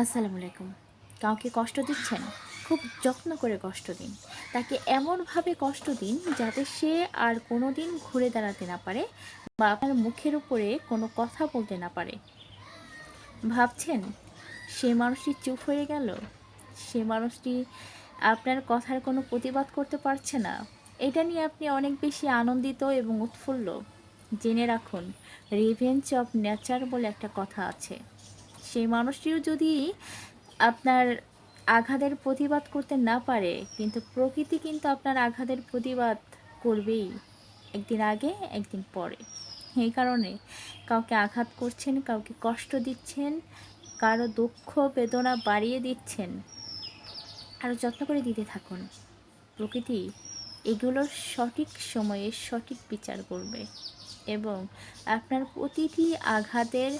আসসালামু আলাইকুম। কাউকে কষ্ট দিচ্ছেন? খুব যত্ন করে কষ্ট দিন। তাকে এমনভাবে কষ্ট দিন যাতে সে আর কোনো দিন ঘুরে দাঁড়াতে না পারে বা আপনার মুখের উপরে কোনো কথা বলতে না পারে। ভাবছেন, সে মানুষটি চুপ হয়ে গেল? সে মানুষটি আপনার কথার কোনো প্রতিবাদ করতে পারছে না? এটা নিয়ে আপনি অনেক বেশি আনন্দিত এবং উৎফুল্ল। জেনে রাখুন, রিভেঞ্জ অফ নেচার বলে একটা কথা আছে। সেই মানুষটিও যদি আপনার আঘাতের প্রতিবাদ করতে না পারে, কিন্তু প্রকৃতি কিন্তু আপনার আঘাতের প্রতিবাদ করবেই একদিন আগে, একদিন পরে। এই কারণে কাউকে আঘাত করছেন, কাউকে কষ্ট দিচ্ছেন, কারও দুঃখ, বেদনা বাড়িয়ে দিচ্ছেন আরও যত্ন করে দিতে থাকুন। প্রকৃতি এগুলোর সঠিক সময়ে সঠিক বিচার করবে এবং আপনার প্রতিটি আঘাতের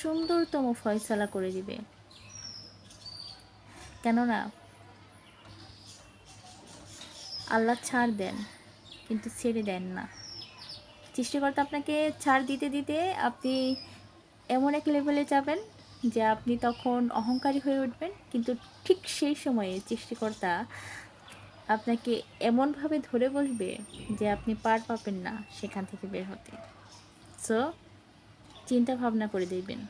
সুন্দরতম ফয়সলা করে দিবে। কেননা, আল্লাহ ছাড় দেন, কিন্তু ছেড়ে দেন না। সৃষ্টিকর্তা আপনাকে ছাড় দিতে দিতে আপনি এমন এক লেভেলে যাবেন যে আপনি তখন অহংকারী হয়ে উঠবেন, কিন্তু ঠিক সেই সময়ে সৃষ্টিকর্তা আপনাকে এমনভাবে ধরে বসবে যে আপনি পার পাবেন না সেখান থেকে বের হতে। সো চিন্তা ভাবনা করে দেখবেন।